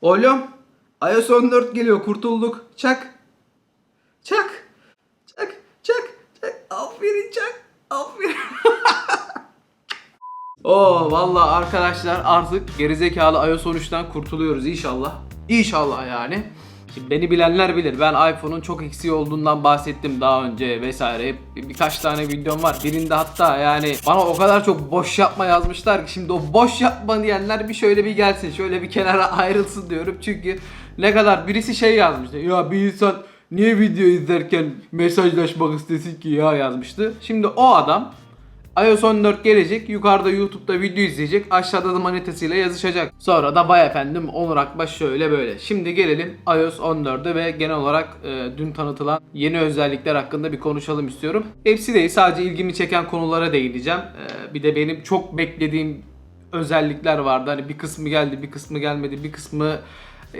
Oğlum iOS 14 geliyor kurtulduk. Çak. Çak. Çak. Çak. Çak. Aferin çak. Aferin. Oo vallahi arkadaşlar artık gerizekalı iOS 13'ten kurtuluyoruz inşallah. İnşallah yani. Beni bilenler bilir. Ben iPhone'un çok eksiği olduğundan bahsettim daha önce vesaire. Hep birkaç tane videom var. Birinde hatta yani bana o kadar çok boş yapma yazmışlar ki şimdi o boş yapma diyenler bir şöyle bir gelsin. Şöyle bir kenara ayrılsın diyorum. Çünkü ne kadar birisi şey yazmıştı. Ya bir insan niye video izlerken mesajlaşmak istesin ki ya yazmıştı. Şimdi o adam iOS 14 gelecek. Yukarıda YouTube'da video izleyecek. Aşağıda da manitesiyle yazışacak. Sonra da bay efendim Onur Akbaş şöyle böyle. Şimdi gelelim iOS 14'e ve genel olarak e, dün tanıtılan yeni özellikler hakkında bir konuşalım istiyorum. Hepsi değil sadece ilgimi çeken konulara değineceğim. E, bir de benim çok beklediğim özellikler vardı. Hani bir kısmı geldi, bir kısmı gelmedi, bir kısmı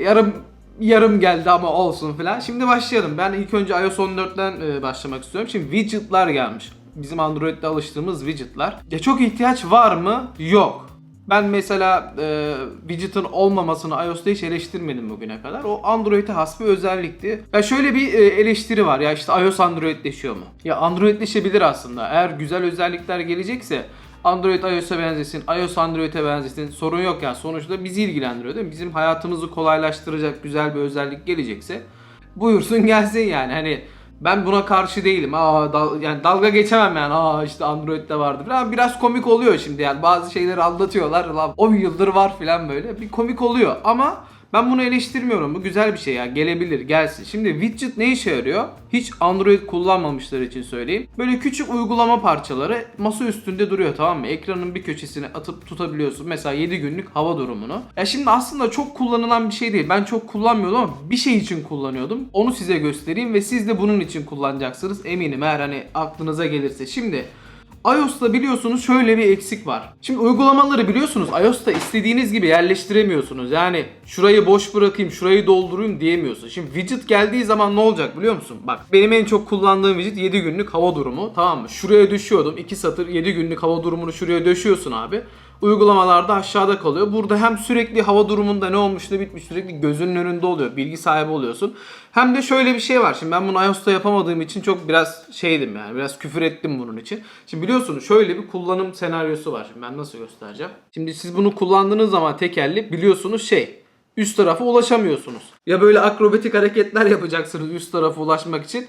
yarım yarım geldi ama olsun filan. Şimdi başlayalım. Ben ilk önce iOS 14'ten e, başlamak istiyorum. Şimdi widget'lar gelmiş. Bizim Android'de alıştığımız widget'lar. Ya çok ihtiyaç var mı? Yok. Ben mesela e, widget'ın olmamasını iOS'ta hiç eleştirmedim bugüne kadar. O Android'e has bir özellikti. Ya şöyle bir e, eleştiri var. Ya işte iOS Androidleşiyor mu? Ya Androidleşebilir aslında. Eğer güzel özellikler gelecekse Android iOS'a benzesin, iOS Android'e benzesin sorun yok yani sonuçta bizi ilgilendiriyor değil mi? Bizim hayatımızı kolaylaştıracak güzel bir özellik gelecekse buyursun gelsin yani hani ben buna karşı değilim. Aa dal- yani dalga geçemem yani. Aa işte Android'de vardı falan. Biraz komik oluyor şimdi yani. Bazı şeyleri anlatıyorlar. Lan 10 yıldır var falan böyle. Bir komik oluyor ama ben bunu eleştirmiyorum. Bu güzel bir şey ya. Gelebilir, gelsin. Şimdi widget ne işe yarıyor? Hiç Android kullanmamışlar için söyleyeyim. Böyle küçük uygulama parçaları masa üstünde duruyor tamam mı? Ekranın bir köşesine atıp tutabiliyorsun. Mesela 7 günlük hava durumunu. Ya şimdi aslında çok kullanılan bir şey değil. Ben çok kullanmıyordum ama bir şey için kullanıyordum. Onu size göstereyim ve siz de bunun için kullanacaksınız. Eminim eğer hani aklınıza gelirse. Şimdi iOS'ta biliyorsunuz şöyle bir eksik var. Şimdi uygulamaları biliyorsunuz iOS'ta istediğiniz gibi yerleştiremiyorsunuz. Yani şurayı boş bırakayım, şurayı doldurayım diyemiyorsun. Şimdi widget geldiği zaman ne olacak biliyor musun? Bak benim en çok kullandığım widget 7 günlük hava durumu tamam mı? Şuraya düşüyordum. 2 satır 7 günlük hava durumunu şuraya döşüyorsun abi. Uygulamalarda aşağıda kalıyor. Burada hem sürekli hava durumunda ne olmuş ne bitmiş sürekli gözünün önünde oluyor. Bilgi sahibi oluyorsun. Hem de şöyle bir şey var. Şimdi ben bunu iOS'ta yapamadığım için çok biraz şeydim yani. Biraz küfür ettim bunun için. Şimdi biliyorsunuz şöyle bir kullanım senaryosu var. Şimdi ben nasıl göstereceğim? Şimdi siz bunu kullandığınız zaman tekerli biliyorsunuz şey üst tarafa ulaşamıyorsunuz. Ya böyle akrobatik hareketler yapacaksınız üst tarafa ulaşmak için.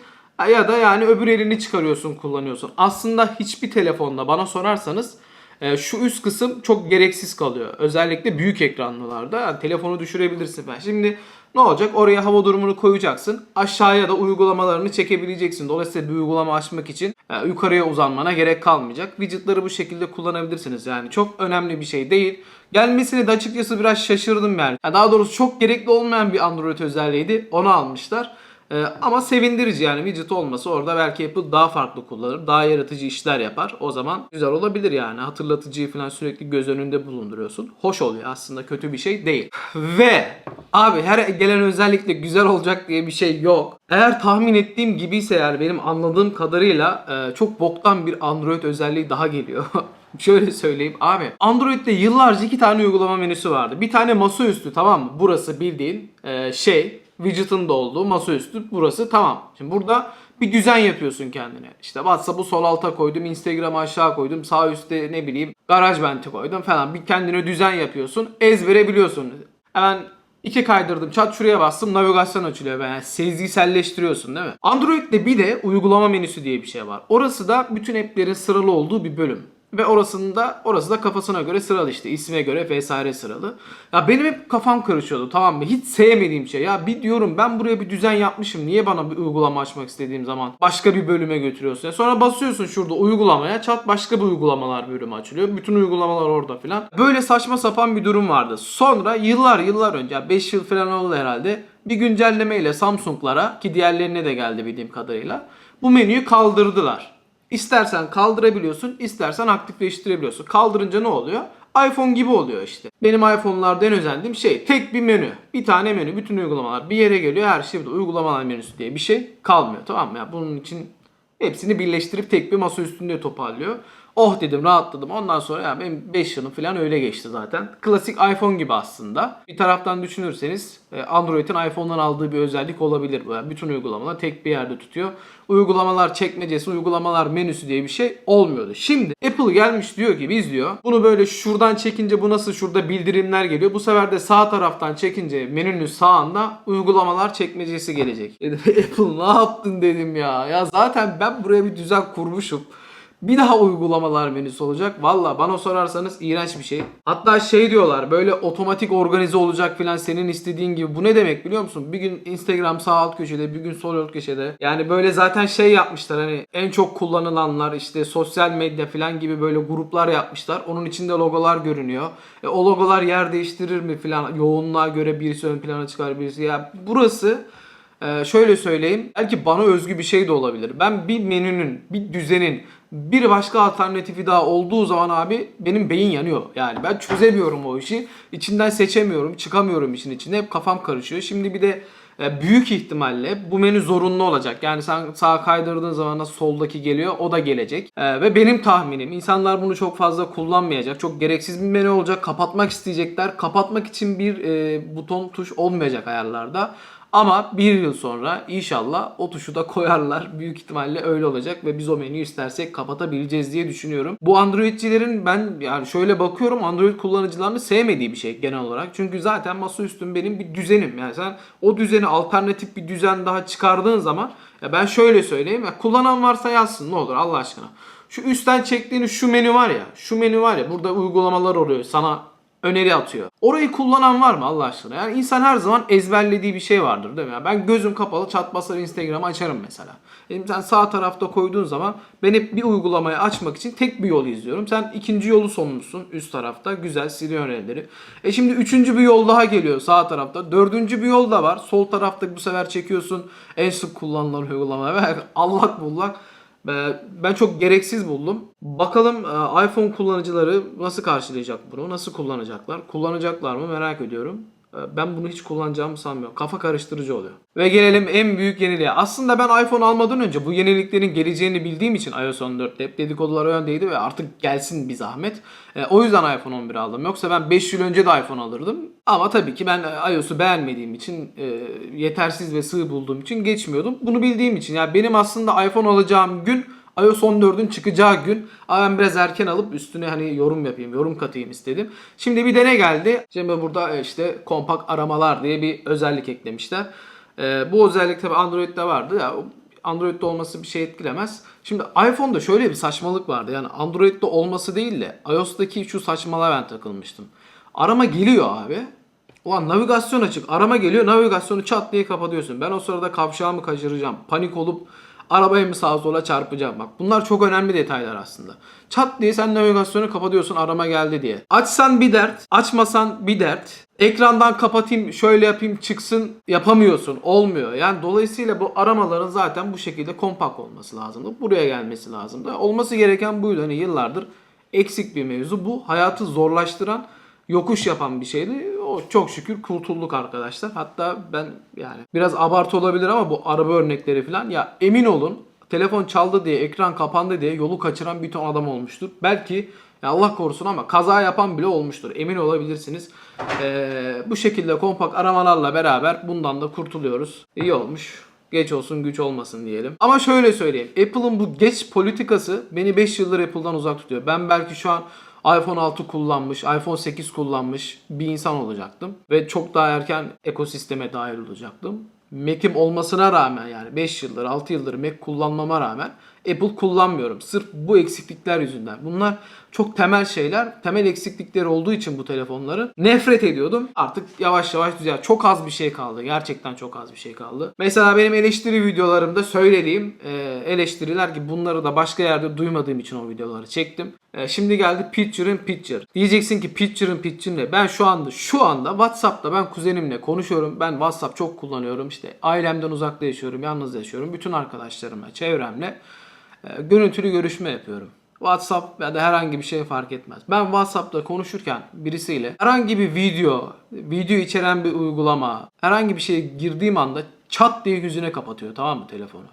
Ya da yani öbür elini çıkarıyorsun kullanıyorsun. Aslında hiçbir telefonda bana sorarsanız e, şu üst kısım çok gereksiz kalıyor. Özellikle büyük ekranlılarda yani telefonu düşürebilirsin ben. Şimdi ne olacak? Oraya hava durumunu koyacaksın. Aşağıya da uygulamalarını çekebileceksin. Dolayısıyla bir uygulama açmak için e, yukarıya uzanmana gerek kalmayacak. Widget'ları bu şekilde kullanabilirsiniz. Yani çok önemli bir şey değil. Gelmesini de açıkçası biraz şaşırdım yani. yani daha doğrusu çok gerekli olmayan bir Android özelliğiydi. Onu almışlar. Ee, ama sevindirici yani widget olması orada belki Apple daha farklı kullanır. Daha yaratıcı işler yapar. O zaman güzel olabilir yani. Hatırlatıcıyı falan sürekli göz önünde bulunduruyorsun. Hoş oluyor aslında kötü bir şey değil. Ve abi her gelen özellikle güzel olacak diye bir şey yok. Eğer tahmin ettiğim gibiyse yani benim anladığım kadarıyla e, çok boktan bir Android özelliği daha geliyor. Şöyle söyleyeyim abi. Android'de yıllarca iki tane uygulama menüsü vardı. Bir tane masaüstü tamam mı? Burası bildiğin e, şey widget'ın da olduğu masaüstü burası tamam. Şimdi burada bir düzen yapıyorsun kendine. İşte WhatsApp'ı sol alta koydum, Instagram'ı aşağı koydum, sağ üstte ne bileyim GarageBand'i koydum falan. Bir kendine düzen yapıyorsun, ezbere biliyorsun. Hemen iki kaydırdım, çat şuraya bastım, navigasyon açılıyor. Yani sezgiselleştiriyorsun değil mi? Android'de bir de uygulama menüsü diye bir şey var. Orası da bütün app'lerin sıralı olduğu bir bölüm. Ve orasında orası da kafasına göre sıralı işte isme göre vesaire sıralı. Ya benim hep kafam karışıyordu tamam mı? Hiç sevmediğim şey. Ya bir diyorum ben buraya bir düzen yapmışım. Niye bana bir uygulama açmak istediğim zaman başka bir bölüme götürüyorsun? Ya sonra basıyorsun şurada uygulamaya çat başka bir uygulamalar bölümü açılıyor. Bütün uygulamalar orada filan. Böyle saçma sapan bir durum vardı. Sonra yıllar yıllar önce 5 yıl falan oldu herhalde. Bir güncellemeyle Samsung'lara ki diğerlerine de geldi bildiğim kadarıyla. Bu menüyü kaldırdılar. İstersen kaldırabiliyorsun, istersen aktifleştirebiliyorsun. Kaldırınca ne oluyor? iPhone gibi oluyor işte. Benim iPhone'larda en özendiğim şey tek bir menü. Bir tane menü, bütün uygulamalar bir yere geliyor. Her şey burada. Uygulamalar menüsü diye bir şey kalmıyor. Tamam mı? Ya bunun için hepsini birleştirip tek bir masa üstünde toparlıyor. Oh dedim rahatladım. Ondan sonra yani benim 5 yılım falan öyle geçti zaten. Klasik iPhone gibi aslında. Bir taraftan düşünürseniz e, Android'in iPhone'dan aldığı bir özellik olabilir. Yani bütün uygulamalar tek bir yerde tutuyor. Uygulamalar çekmecesi, uygulamalar menüsü diye bir şey olmuyordu. Şimdi Apple gelmiş diyor ki biz diyor bunu böyle şuradan çekince bu nasıl şurada bildirimler geliyor. Bu sefer de sağ taraftan çekince menünün sağında uygulamalar çekmecesi gelecek. Apple ne yaptın dedim ya. Ya zaten ben buraya bir düzen kurmuşum. Bir daha uygulamalar menüsü olacak. Valla bana sorarsanız iğrenç bir şey. Hatta şey diyorlar böyle otomatik organize olacak filan senin istediğin gibi. Bu ne demek biliyor musun? Bir gün Instagram sağ alt köşede bir gün sol alt köşede. Yani böyle zaten şey yapmışlar hani en çok kullanılanlar işte sosyal medya filan gibi böyle gruplar yapmışlar. Onun içinde logolar görünüyor. E, o logolar yer değiştirir mi filan yoğunluğa göre birisi ön plana çıkar birisi. Ya burası ee, şöyle söyleyeyim. Belki bana özgü bir şey de olabilir. Ben bir menünün, bir düzenin, bir başka alternatifi daha olduğu zaman abi benim beyin yanıyor. Yani ben çözemiyorum o işi. İçinden seçemiyorum, çıkamıyorum işin içinde. Hep kafam karışıyor. Şimdi bir de e, büyük ihtimalle bu menü zorunlu olacak. Yani sen sağa kaydırdığın zaman nasıl soldaki geliyor o da gelecek. E, ve benim tahminim insanlar bunu çok fazla kullanmayacak. Çok gereksiz bir menü olacak. Kapatmak isteyecekler. Kapatmak için bir e, buton tuş olmayacak ayarlarda. Ama bir yıl sonra inşallah o tuşu da koyarlar. Büyük ihtimalle öyle olacak ve biz o menüyü istersek kapatabileceğiz diye düşünüyorum. Bu Androidcilerin ben yani şöyle bakıyorum Android kullanıcılarını sevmediği bir şey genel olarak. Çünkü zaten masaüstüm benim bir düzenim. Yani sen o düzeni alternatif bir düzen daha çıkardığın zaman ya ben şöyle söyleyeyim. Ya kullanan varsa yazsın ne olur Allah aşkına. Şu üstten çektiğiniz şu menü var ya. Şu menü var ya burada uygulamalar oluyor. Sana öneri atıyor. Orayı kullanan var mı Allah aşkına? Yani insan her zaman ezberlediği bir şey vardır değil mi? Yani ben gözüm kapalı çat basar Instagram'ı açarım mesela. Benim sen sağ tarafta koyduğun zaman ben hep bir uygulamayı açmak için tek bir yolu izliyorum. Sen ikinci yolu sonmuşsun üst tarafta. Güzel siliyor önerileri. E şimdi üçüncü bir yol daha geliyor sağ tarafta. Dördüncü bir yol da var. Sol tarafta bu sefer çekiyorsun en sık kullanılan uygulama. Ve allak bullak ben ben çok gereksiz buldum. Bakalım e, iPhone kullanıcıları nasıl karşılayacak bunu? Nasıl kullanacaklar? Kullanacaklar mı merak ediyorum. E, Ben bunu hiç kullanacağımı sanmıyorum. Kafa karıştırıcı oluyor. Ve gelelim en büyük yeniliğe. Aslında ben iPhone almadan önce bu yeniliklerin geleceğini bildiğim için iOS 14'te hep dedikodular öndeydi ve artık gelsin bir zahmet. E, o yüzden iPhone 11 aldım. Yoksa ben 5 yıl önce de iPhone alırdım. Ama tabii ki ben e, iOS'u beğenmediğim için, e, yetersiz ve sığ bulduğum için geçmiyordum. Bunu bildiğim için yani benim aslında iPhone alacağım gün iOS 14'ün çıkacağı gün ben biraz erken alıp üstüne hani yorum yapayım, yorum katayım istedim. Şimdi bir de ne geldi? Şimdi burada e, işte kompakt aramalar diye bir özellik eklemişler. Ee, bu özellik tabi Android'de vardı. Ya, Android'de olması bir şey etkilemez. Şimdi iPhone'da şöyle bir saçmalık vardı. Yani Android'de olması değil de iOS'taki şu saçmalığa ben takılmıştım. Arama geliyor abi. Ulan navigasyon açık. Arama geliyor. Navigasyonu çat diye kapatıyorsun. Ben o sırada kavşağımı kaçıracağım. Panik olup arabayı mı sağa sola çarpacağım. Bak bunlar çok önemli detaylar aslında. Çat diye sen navigasyonu kapatıyorsun arama geldi diye. Açsan bir dert, açmasan bir dert. Ekrandan kapatayım, şöyle yapayım çıksın yapamıyorsun. Olmuyor. Yani dolayısıyla bu aramaların zaten bu şekilde kompakt olması lazımdı. Buraya gelmesi lazımdı. Olması gereken buydu. Hani yıllardır eksik bir mevzu. Bu hayatı zorlaştıran yokuş yapan bir şeydi. Çok şükür kurtulduk arkadaşlar. Hatta ben yani biraz abartı olabilir ama bu araba örnekleri falan ya emin olun telefon çaldı diye ekran kapandı diye yolu kaçıran bir ton adam olmuştur. Belki ya Allah korusun ama kaza yapan bile olmuştur. Emin olabilirsiniz. Ee, bu şekilde kompakt aramalarla beraber bundan da kurtuluyoruz. İyi olmuş. Geç olsun güç olmasın diyelim. Ama şöyle söyleyeyim. Apple'ın bu geç politikası beni 5 yıldır Apple'dan uzak tutuyor. Ben belki şu an iPhone 6 kullanmış, iPhone 8 kullanmış bir insan olacaktım. Ve çok daha erken ekosisteme dahil olacaktım. Mac'im olmasına rağmen yani 5 yıldır 6 yıldır Mac kullanmama rağmen Apple kullanmıyorum. Sırf bu eksiklikler yüzünden. Bunlar çok temel şeyler. Temel eksiklikleri olduğu için bu telefonların nefret ediyordum. Artık yavaş yavaş düzel. Çok az bir şey kaldı. Gerçekten çok az bir şey kaldı. Mesela benim eleştiri videolarımda söylediğim eleştiriler ki bunları da başka yerde duymadığım için o videoları çektim. Şimdi geldi Picture in Picture. Diyeceksin ki Picture in Picture ne? Ben şu anda şu anda WhatsApp'ta ben kuzenimle konuşuyorum. Ben WhatsApp çok kullanıyorum. İşte ailemden uzakta yaşıyorum, yalnız yaşıyorum. Bütün arkadaşlarımla, çevremle görüntülü görüşme yapıyorum. WhatsApp ya da herhangi bir şey fark etmez. Ben WhatsApp'ta konuşurken birisiyle herhangi bir video, video içeren bir uygulama, herhangi bir şeye girdiğim anda çat diye yüzüne kapatıyor tamam mı telefonu?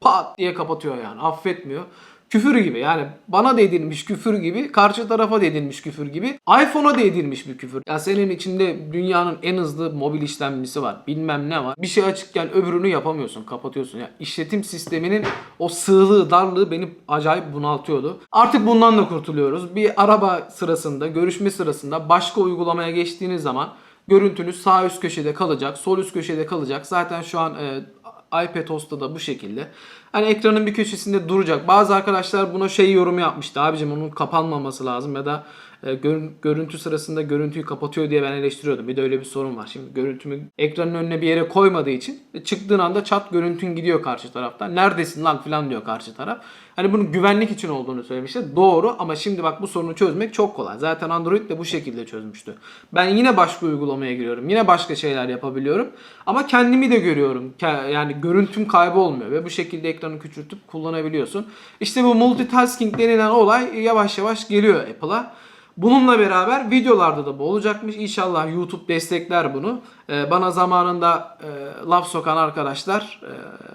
Pat diye kapatıyor yani affetmiyor. Küfür gibi. Yani bana da küfür gibi, karşı tarafa da küfür gibi, iPhone'a da bir küfür. Ya senin içinde dünyanın en hızlı mobil işlemcisi var. Bilmem ne var. Bir şey açıkken öbürünü yapamıyorsun, kapatıyorsun. Ya işletim sisteminin o sığlığı, darlığı beni acayip bunaltıyordu. Artık bundan da kurtuluyoruz. Bir araba sırasında, görüşme sırasında başka uygulamaya geçtiğiniz zaman görüntünüz sağ üst köşede kalacak, sol üst köşede kalacak. Zaten şu an e, iPad OS'ta da bu şekilde. Hani ekranın bir köşesinde duracak. Bazı arkadaşlar buna şey yorum yapmıştı. Abicim onun kapanmaması lazım ya da görüntü sırasında görüntüyü kapatıyor diye ben eleştiriyordum. Bir de öyle bir sorun var. Şimdi görüntümü ekranın önüne bir yere koymadığı için e, çıktığın anda çat görüntün gidiyor karşı taraftan. Neredesin lan falan diyor karşı taraf. Hani bunun güvenlik için olduğunu söylemişler. Doğru ama şimdi bak bu sorunu çözmek çok kolay. Zaten Android de bu şekilde çözmüştü. Ben yine başka uygulamaya giriyorum. Yine başka şeyler yapabiliyorum. Ama kendimi de görüyorum. Yani görüntüm kaybolmuyor ve bu şekilde ekranı küçültüp kullanabiliyorsun. İşte bu multitasking denilen olay yavaş yavaş geliyor Apple'a. Bununla beraber videolarda da bu olacakmış. İnşallah YouTube destekler bunu. Ee, bana zamanında e, laf sokan arkadaşlar e,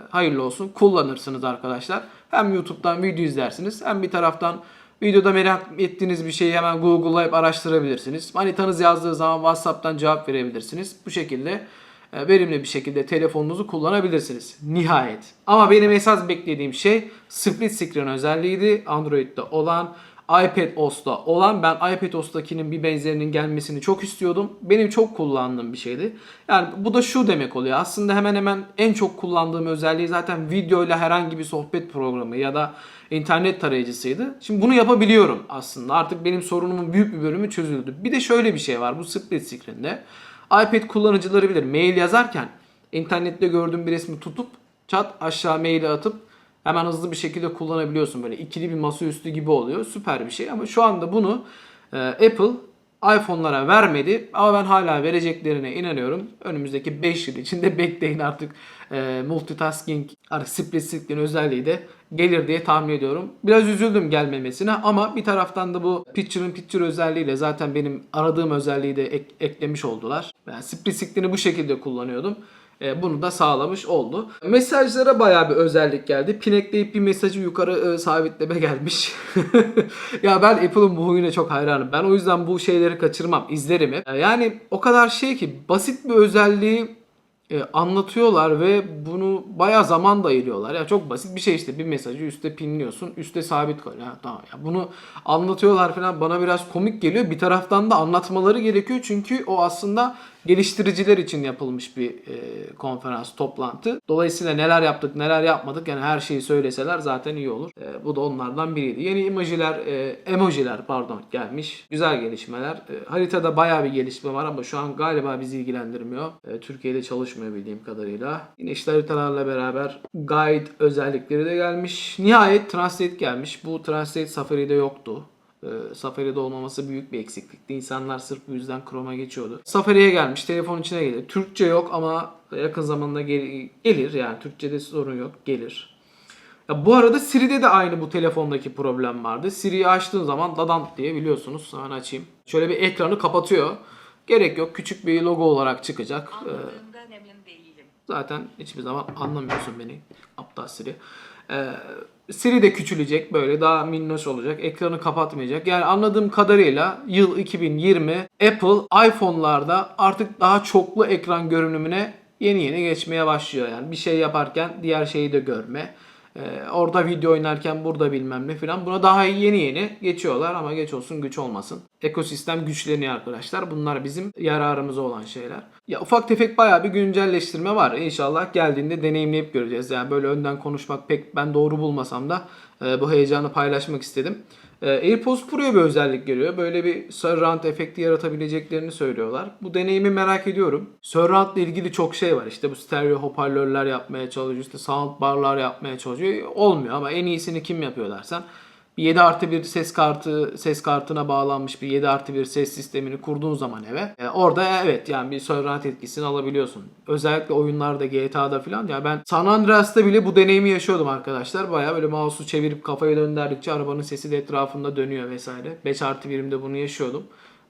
hayırlı olsun. Kullanırsınız arkadaşlar. Hem YouTube'dan video izlersiniz hem bir taraftan videoda merak ettiğiniz bir şeyi hemen Google'layıp araştırabilirsiniz. Manitanız yazdığı zaman WhatsApp'tan cevap verebilirsiniz. Bu şekilde e, verimli bir şekilde telefonunuzu kullanabilirsiniz. Nihayet. Ama benim esas beklediğim şey split screen özelliğiydi. Android'de olan iPad OS'ta olan ben iPad OS'takinin bir benzerinin gelmesini çok istiyordum. Benim çok kullandığım bir şeydi. Yani bu da şu demek oluyor. Aslında hemen hemen en çok kullandığım özelliği zaten video ile herhangi bir sohbet programı ya da internet tarayıcısıydı. Şimdi bunu yapabiliyorum aslında. Artık benim sorunumun büyük bir bölümü çözüldü. Bir de şöyle bir şey var bu split screen'de. iPad kullanıcıları bilir. Mail yazarken internette gördüğüm bir resmi tutup çat aşağı maili atıp hemen hızlı bir şekilde kullanabiliyorsun. Böyle ikili bir masaüstü gibi oluyor. Süper bir şey ama şu anda bunu e, Apple iPhone'lara vermedi ama ben hala vereceklerine inanıyorum. Önümüzdeki 5 yıl içinde bekleyin artık e, multitasking, artık split özelliği de gelir diye tahmin ediyorum. Biraz üzüldüm gelmemesine ama bir taraftan da bu picture in picture özelliğiyle zaten benim aradığım özelliği de ek- eklemiş oldular. Ben split bu şekilde kullanıyordum. E, bunu da sağlamış oldu. Mesajlara bayağı bir özellik geldi. Pinekleyip bir mesajı yukarı e, sabitleme gelmiş. ya ben Apple'ın bu huyuna çok hayranım. Ben o yüzden bu şeyleri kaçırmam. izlerim hep. E, Yani o kadar şey ki basit bir özelliği anlatıyorlar ve bunu bayağı zaman da ayırıyorlar. Ya çok basit bir şey işte bir mesajı üste pinliyorsun, üste sabit koy. Ya tamam ya bunu anlatıyorlar falan bana biraz komik geliyor. Bir taraftan da anlatmaları gerekiyor çünkü o aslında geliştiriciler için yapılmış bir e, konferans, toplantı. Dolayısıyla neler yaptık, neler yapmadık yani her şeyi söyleseler zaten iyi olur. E, bu da onlardan biriydi. Yeni emojiler, e, emojiler pardon gelmiş. Güzel gelişmeler. E, haritada bayağı bir gelişme var ama şu an galiba bizi ilgilendirmiyor. E, Türkiye'de çalışmıyor bildiğim kadarıyla. Yine işte haritalarla beraber guide özellikleri de gelmiş. Nihayet Translate gelmiş. Bu Translate Safari'de yoktu. Ee, Safari'de olmaması büyük bir eksiklikti. İnsanlar sırf bu yüzden Chrome'a geçiyordu. Safari'ye gelmiş, telefon içine gelir. Türkçe yok ama yakın zamanda gel- gelir yani Türkçe'de sorun yok, gelir. Ya bu arada Siri'de de aynı bu telefondaki problem vardı. Siri'yi açtığın zaman dadant diye biliyorsunuz. Hemen açayım. Şöyle bir ekranı kapatıyor. Gerek yok. Küçük bir logo olarak çıkacak. Ee, değilim. Zaten hiçbir zaman anlamıyorsun beni. Aptal Siri. Ee, Siri de küçülecek böyle daha minnoş olacak. Ekranı kapatmayacak. Yani anladığım kadarıyla yıl 2020 Apple iPhone'larda artık daha çoklu ekran görünümüne yeni yeni geçmeye başlıyor. Yani bir şey yaparken diğer şeyi de görme. Ee, orada video oynarken burada bilmem ne filan. Buna daha yeni yeni geçiyorlar ama geç olsun güç olmasın. Ekosistem güçleniyor arkadaşlar. Bunlar bizim yararımıza olan şeyler. Ya ufak tefek bayağı bir güncelleştirme var. İnşallah geldiğinde deneyimleyip göreceğiz. Yani böyle önden konuşmak pek ben doğru bulmasam da e, bu heyecanı paylaşmak istedim. E, AirPods Pro'ya bir özellik geliyor. Böyle bir surround efekti yaratabileceklerini söylüyorlar. Bu deneyimi merak ediyorum. Surround ile ilgili çok şey var. İşte bu stereo hoparlörler yapmaya çalışıyor. işte sound barlar yapmaya çalışıyor. Olmuyor ama en iyisini kim yapıyor dersen bir 7 artı 1 ses kartı ses kartına bağlanmış bir 7 artı 1 ses sistemini kurduğun zaman eve e, orada evet yani bir surround etkisini alabiliyorsun. Özellikle oyunlarda GTA'da falan ya ben San Andreas'ta bile bu deneyimi yaşıyordum arkadaşlar. Baya böyle mouse'u çevirip kafayı döndürdükçe arabanın sesi de etrafında dönüyor vesaire. 5 artı 1'imde bunu yaşıyordum.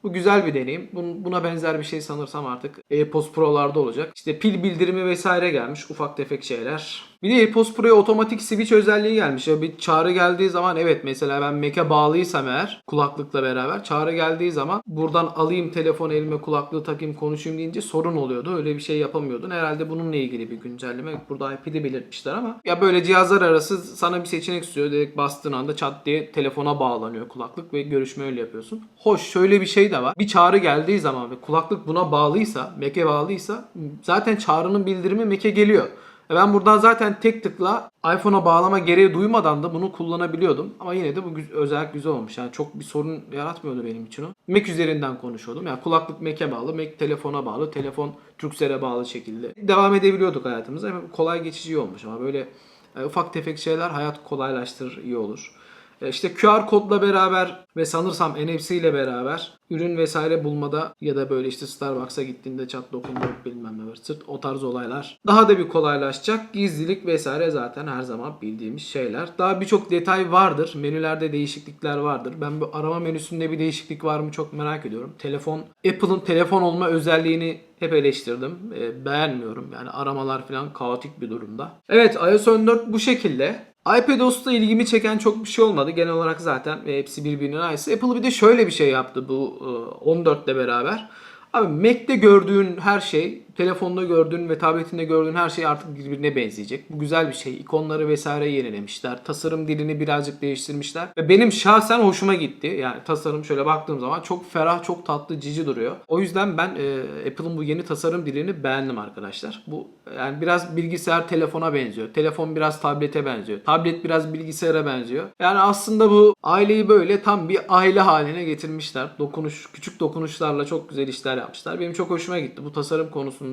Bu güzel bir deneyim. Bun- Buna benzer bir şey sanırsam artık AirPods Pro'larda olacak. İşte pil bildirimi vesaire gelmiş. Ufak tefek şeyler. Bir de AirPods Pro'ya otomatik switch özelliği gelmiş. Ya bir çağrı geldiği zaman evet mesela ben Mac'e bağlıysam eğer kulaklıkla beraber çağrı geldiği zaman buradan alayım telefonu elime kulaklığı takayım konuşayım deyince sorun oluyordu. Öyle bir şey yapamıyordun. Herhalde bununla ilgili bir güncelleme. Burada IP'de belirtmişler ama ya böyle cihazlar arası sana bir seçenek sunuyor. Direkt bastığın anda çat diye telefona bağlanıyor kulaklık ve görüşme öyle yapıyorsun. Hoş şöyle bir şey de var. Bir çağrı geldiği zaman ve kulaklık buna bağlıysa, Mac'e bağlıysa zaten çağrının bildirimi Mac'e geliyor. E Ben buradan zaten tek tıkla iPhone'a bağlama gereği duymadan da bunu kullanabiliyordum. Ama yine de bu gü- özellik güzel olmuş. Yani çok bir sorun yaratmıyordu benim için o. Mac üzerinden konuşuyordum. Yani kulaklık Mac'e bağlı, Mac telefona bağlı, telefon Turkcell'e bağlı şekilde. Devam edebiliyorduk hayatımıza. Hem kolay geçici olmuş ama böyle e, ufak tefek şeyler hayat kolaylaştırır, iyi olur. E, İşte QR kodla beraber ve sanırsam NFC ile beraber ürün vesaire bulmada ya da böyle işte Starbucks'a gittiğinde çat dokunduruk bilmem ne var sırt o tarz olaylar daha da bir kolaylaşacak. Gizlilik vesaire zaten her zaman bildiğimiz şeyler. Daha birçok detay vardır. Menülerde değişiklikler vardır. Ben bu arama menüsünde bir değişiklik var mı çok merak ediyorum. Telefon Apple'ın telefon olma özelliğini hep eleştirdim. E, beğenmiyorum. Yani aramalar falan kaotik bir durumda. Evet iOS 14 bu şekilde. iPadOS'ta ilgimi çeken çok bir şey olmadı. Genel olarak zaten hepsi birbirinin aynısı. Apple bir de şöyle bir şey yaptı bu e, 14 ile beraber. Abi Mac'te gördüğün her şey, telefonda gördüğün ve tabletinde gördüğün her şey artık birbirine benzeyecek. Bu güzel bir şey. İkonları vesaire yenilemişler. Tasarım dilini birazcık değiştirmişler. Ve benim şahsen hoşuma gitti. Yani tasarım şöyle baktığım zaman çok ferah, çok tatlı, cici duruyor. O yüzden ben e, Apple'ın bu yeni tasarım dilini beğendim arkadaşlar. Bu yani biraz bilgisayar telefona benziyor. Telefon biraz tablete benziyor. Tablet biraz bilgisayara benziyor. Yani aslında bu aileyi böyle tam bir aile haline getirmişler. Dokunuş, küçük dokunuşlarla çok güzel işler yapmışlar. Benim çok hoşuma gitti. Bu tasarım konusunda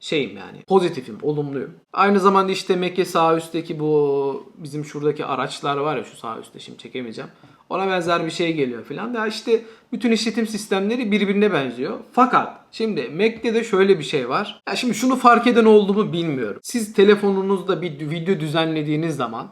şeyim yani pozitifim, olumluyum. Aynı zamanda işte Mac'e sağ üstteki bu bizim şuradaki araçlar var ya şu sağ üstte şimdi çekemeyeceğim. Ona benzer bir şey geliyor filan. Ya işte bütün işletim sistemleri birbirine benziyor. Fakat şimdi Mac'te şöyle bir şey var. Ya şimdi şunu fark eden olduğumu bilmiyorum. Siz telefonunuzda bir video düzenlediğiniz zaman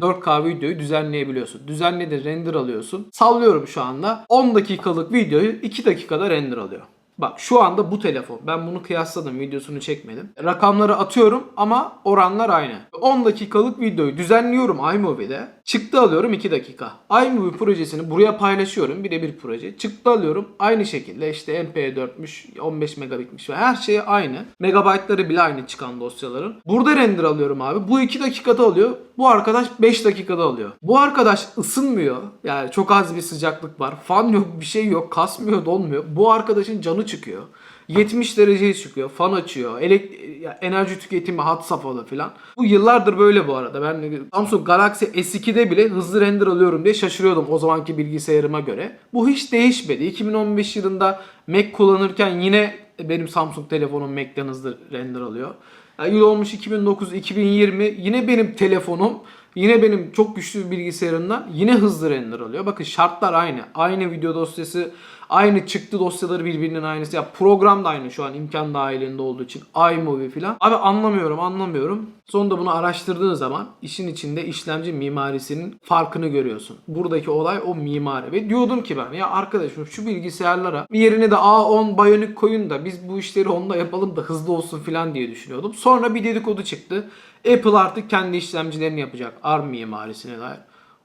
4K videoyu düzenleyebiliyorsun. Düzenledi render alıyorsun. Sallıyorum şu anda. 10 dakikalık videoyu 2 dakikada render alıyor. Bak şu anda bu telefon. Ben bunu kıyasladım. Videosunu çekmedim. Rakamları atıyorum ama oranlar aynı. 10 dakikalık videoyu düzenliyorum iMovie'de. Çıktı alıyorum 2 dakika. iMovie projesini buraya paylaşıyorum. Birebir proje. Çıktı alıyorum. Aynı şekilde işte MP4'müş, 15 megabitmiş ve her şey aynı. Megabaytları bile aynı çıkan dosyaların. Burada render alıyorum abi. Bu 2 dakikada alıyor. Bu arkadaş 5 dakikada alıyor. Bu arkadaş ısınmıyor. Yani çok az bir sıcaklık var. Fan yok, bir şey yok. Kasmıyor, donmuyor. Bu arkadaşın canı çıkıyor. 70 dereceye çıkıyor. Fan açıyor. Elek ya enerji tüketimi had safhada falan. Bu yıllardır böyle bu arada. Ben Samsung Galaxy S2'de bile hızlı render alıyorum diye şaşırıyordum o zamanki bilgisayarıma göre. Bu hiç değişmedi. 2015 yılında Mac kullanırken yine benim Samsung telefonum Mac'ten hızlı render alıyor. Yani yıl olmuş 2009-2020 yine benim telefonum yine benim çok güçlü bir bilgisayarımdan yine hızlı render alıyor. Bakın şartlar aynı. Aynı video dosyası, aynı çıktı dosyaları birbirinin aynısı. Ya program da aynı şu an imkan dahilinde olduğu için iMovie falan. Abi anlamıyorum anlamıyorum. Sonunda bunu araştırdığın zaman işin içinde işlemci mimarisinin farkını görüyorsun. Buradaki olay o mimari. Ve diyordum ki ben ya arkadaşım şu bilgisayarlara yerine de A10 Bionic koyun da biz bu işleri onda yapalım da hızlı olsun falan diye düşünüyordum. Sonra bir dedikodu çıktı. Apple artık kendi işlemcilerini yapacak. ARM mimarisine dair.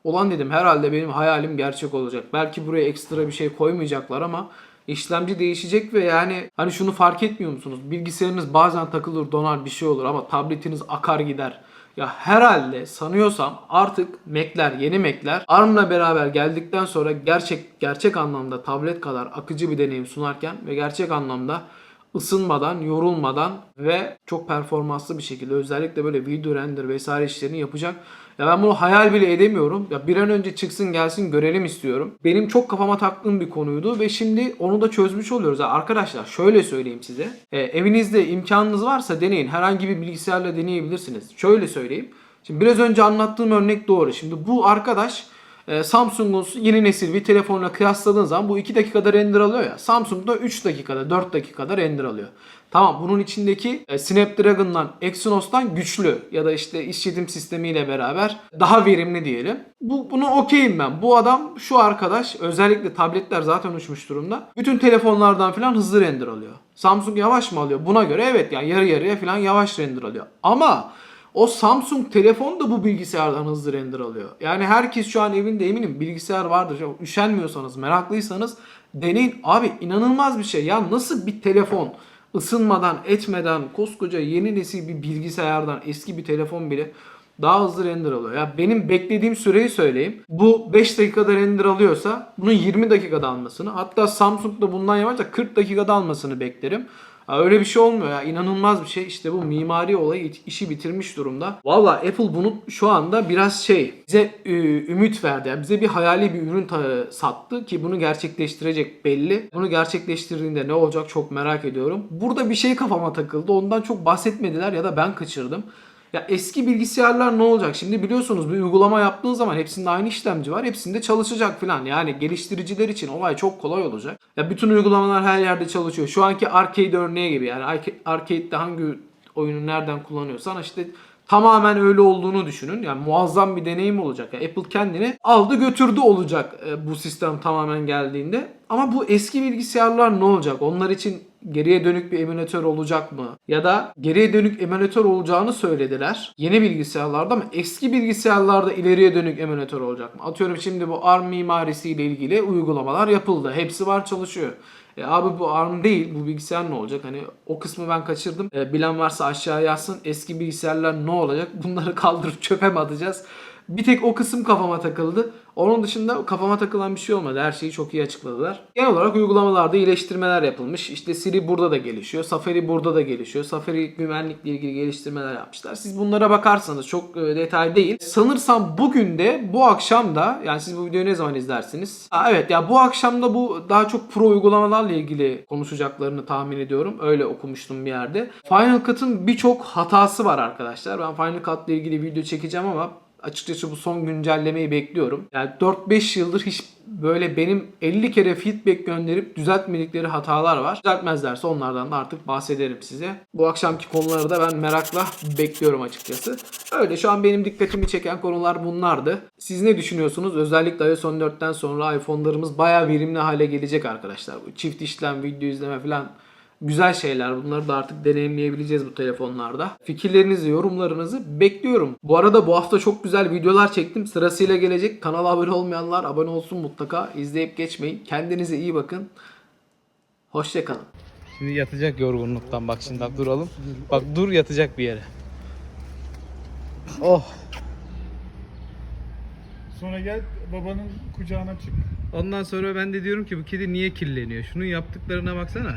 Ulan dedim herhalde benim hayalim gerçek olacak. Belki buraya ekstra bir şey koymayacaklar ama işlemci değişecek ve yani hani şunu fark etmiyor musunuz? Bilgisayarınız bazen takılır, donar bir şey olur ama tabletiniz akar gider. Ya herhalde sanıyorsam artık Mac'ler, yeni Mac'ler ARM'la beraber geldikten sonra gerçek gerçek anlamda tablet kadar akıcı bir deneyim sunarken ve gerçek anlamda ısınmadan, yorulmadan ve çok performanslı bir şekilde özellikle böyle video render vesaire işlerini yapacak. Ya ben bunu hayal bile edemiyorum. Ya bir an önce çıksın gelsin görelim istiyorum. Benim çok kafama taktığım bir konuydu ve şimdi onu da çözmüş oluyoruz. Ya arkadaşlar şöyle söyleyeyim size. E, evinizde imkanınız varsa deneyin. Herhangi bir bilgisayarla deneyebilirsiniz. Şöyle söyleyeyim. Şimdi biraz önce anlattığım örnek doğru. Şimdi bu arkadaş e, Samsung'un yeni nesil bir telefonla kıyasladığın zaman bu 2 dakikada render alıyor ya. Samsung'da 3 dakikada 4 dakikada render alıyor. Tamam bunun içindeki e, Snapdragon'dan Exynos'tan güçlü ya da işte işletim sistemiyle beraber daha verimli diyelim. Bu bunu okeyim ben. Bu adam şu arkadaş özellikle tabletler zaten uçmuş durumda. Bütün telefonlardan falan hızlı render alıyor. Samsung yavaş mı alıyor? Buna göre evet yani yarı yarıya falan yavaş render alıyor. Ama O Samsung telefon da bu bilgisayardan hızlı render alıyor. Yani herkes şu an evinde eminim bilgisayar vardır. Üşenmiyorsanız, meraklıysanız deneyin. Abi inanılmaz bir şey. Ya nasıl bir telefon ısınmadan, etmeden koskoca yeni nesil bir bilgisayardan eski bir telefon bile daha hızlı render alıyor. Ya benim beklediğim süreyi söyleyeyim. Bu 5 dakikada render alıyorsa bunun 20 dakikada almasını hatta Samsung'da bundan yavaşça 40 dakikada almasını beklerim. Öyle bir şey olmuyor ya. İnanılmaz bir şey. İşte bu mimari olayı işi bitirmiş durumda. Valla Apple bunu şu anda biraz şey bize ümit verdi. Yani bize bir hayali bir ürün sattı ki bunu gerçekleştirecek belli. Bunu gerçekleştirdiğinde ne olacak çok merak ediyorum. Burada bir şey kafama takıldı. Ondan çok bahsetmediler ya da ben kaçırdım. Ya eski bilgisayarlar ne olacak? Şimdi biliyorsunuz bir uygulama yaptığın zaman hepsinde aynı işlemci var. Hepsinde çalışacak falan. Yani geliştiriciler için olay çok kolay olacak. Ya bütün uygulamalar her yerde çalışıyor. Şu anki arcade örneği gibi. Yani arca- arcade'de hangi oyunu nereden kullanıyorsan işte tamamen öyle olduğunu düşünün. Yani muazzam bir deneyim olacak. Yani Apple kendini aldı götürdü olacak e, bu sistem tamamen geldiğinde. Ama bu eski bilgisayarlar ne olacak? Onlar için geriye dönük bir emülatör olacak mı? Ya da geriye dönük emülatör olacağını söylediler. Yeni bilgisayarlarda ama eski bilgisayarlarda ileriye dönük emülatör olacak mı? Atıyorum şimdi bu ARM mimarisiyle ilgili uygulamalar yapıldı. Hepsi var çalışıyor. E abi bu ARM değil bu bilgisayar ne olacak? Hani o kısmı ben kaçırdım. E, bilen varsa aşağıya yazsın. Eski bilgisayarlar ne olacak? Bunları kaldırıp çöpe mi atacağız? Bir tek o kısım kafama takıldı. Onun dışında kafama takılan bir şey olmadı. Her şeyi çok iyi açıkladılar. Genel olarak uygulamalarda iyileştirmeler yapılmış. İşte Siri burada da gelişiyor. Safari burada da gelişiyor. Safari güvenlikle ilgili geliştirmeler yapmışlar. Siz bunlara bakarsanız çok e, detay değil. Sanırsam bugün de bu akşam da yani siz bu videoyu ne zaman izlersiniz? Aa, evet ya bu akşam da bu daha çok pro uygulamalarla ilgili konuşacaklarını tahmin ediyorum. Öyle okumuştum bir yerde. Final Cut'ın birçok hatası var arkadaşlar. Ben Final Cut'la ilgili video çekeceğim ama açıkçası bu son güncellemeyi bekliyorum. Yani 4-5 yıldır hiç böyle benim 50 kere feedback gönderip düzeltmedikleri hatalar var. Düzeltmezlerse onlardan da artık bahsederim size. Bu akşamki konuları da ben merakla bekliyorum açıkçası. Öyle şu an benim dikkatimi çeken konular bunlardı. Siz ne düşünüyorsunuz? Özellikle iOS 14'ten sonra iPhone'larımız bayağı verimli hale gelecek arkadaşlar. Bu çift işlem, video izleme falan Güzel şeyler. Bunları da artık deneyimleyebileceğiz bu telefonlarda. Fikirlerinizi, yorumlarınızı bekliyorum. Bu arada bu hafta çok güzel videolar çektim. Sırasıyla gelecek. Kanala abone olmayanlar abone olsun mutlaka. İzleyip geçmeyin. Kendinize iyi bakın. Hoşçakalın. Şimdi yatacak yorgunluktan. Bak şimdi bak duralım. Bak dur yatacak bir yere. Oh. Sonra gel babanın kucağına çık. Ondan sonra ben de diyorum ki bu kedi niye kirleniyor? Şunun yaptıklarına baksana.